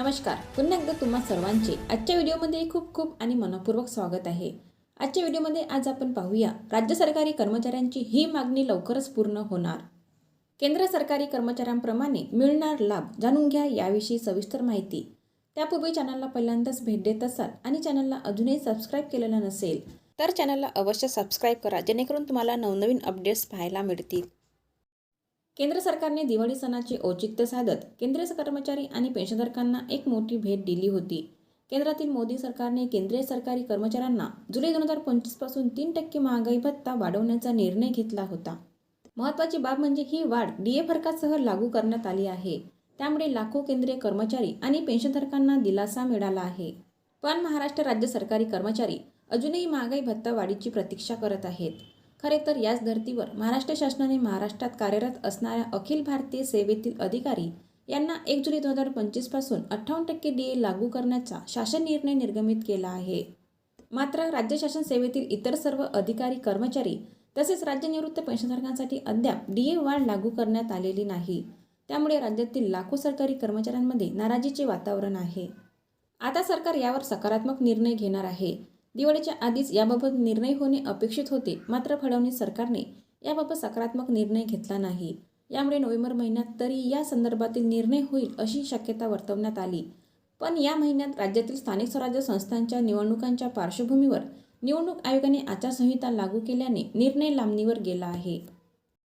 नमस्कार. पुन्हा एकदा तुम्हा सर्वांचे आजच्या व्हिडिओमध्ये खूप खूप आणि मनपूर्वक स्वागत आहे. आजच्या व्हिडिओमध्ये आज आपण पाहूया राज्य सरकारी कर्मचाऱ्यांची ही मागणी लवकरच पूर्ण होणार. केंद्र सरकारी कर्मचाऱ्यांप्रमाणे मिळणार लाभ जाणून घ्या याविषयी सविस्तर माहिती. त्यापूर्वी चॅनलला पहिल्यांदाच भेट देत असाल आणि चॅनलला अजूनही सबस्क्राईब केलेलं नसेल तर चॅनलला अवश्य सबस्क्राईब करा जेणेकरून तुम्हाला नवनवीन अपडेट्स पाहायला मिळतील. केंद्र सरकारने दिवाळी सणाचे औचित्य साधत केंद्रीय कर्मचारी आणि पेन्शनधारकांना एक मोठी भेट दिली होती. केंद्रातील मोदी सरकारने केंद्रीय सरकारी कर्मचाऱ्यांना जुलै दोन हजार पंचवीसपासून तीन टक्के महागाई भत्ता वाढवण्याचा निर्णय घेतला होता. महत्त्वाची बाब म्हणजे ही वाढ डीए फरकासह लागू करण्यात आली आहे. त्यामुळे लाखो केंद्रीय कर्मचारी आणि पेन्शनधारकांना दिलासा मिळाला आहे. पण महाराष्ट्र राज्य सरकारी कर्मचारी अजूनही महागाई भत्ता वाढीची प्रतीक्षा करत आहेत. खरे तर याच धर्तीवर महाराष्ट्र शासनाने महाराष्ट्रात कार्यरत असणाऱ्या अखिल भारतीय सेवेतील अधिकारी यांना एक जुलै दोन हजार पंचवीसपासून अठ्ठावन्न टक्के डी ए लागू करण्याचा शासन निर्णय निर्गमित केला आहे. मात्र राज्य शासन सेवेतील इतर सर्व अधिकारी कर्मचारी तसेच राज्य निवृत्त पेन्शनधारकांसाठी अद्याप डी ए वाढ लागू करण्यात आलेली नाही. त्यामुळे राज्यातील लाखो सरकारी कर्मचाऱ्यांमध्ये नाराजीचे वातावरण आहे. आता सरकार यावर सकारात्मक निर्णय घेणार आहे. दिवाळीच्या आधीच याबाबत निर्णय होणे अपेक्षित होते. मात्र फडणवीस सरकारने याबाबत सकारात्मक निर्णय घेतला नाही. यामुळे नोव्हेंबर महिन्यात तरी या संदर्भातील निर्णय होईल अशी शक्यता वर्तवण्यात आली. पण या महिन्यात राज्यातील स्थानिक स्वराज्य संस्थांच्या निवडणुकांच्या पार्श्वभूमीवर निवडणूक आयोगाने आचारसंहिता लागू केल्याने निर्णय लांबणीवर गेला आहे.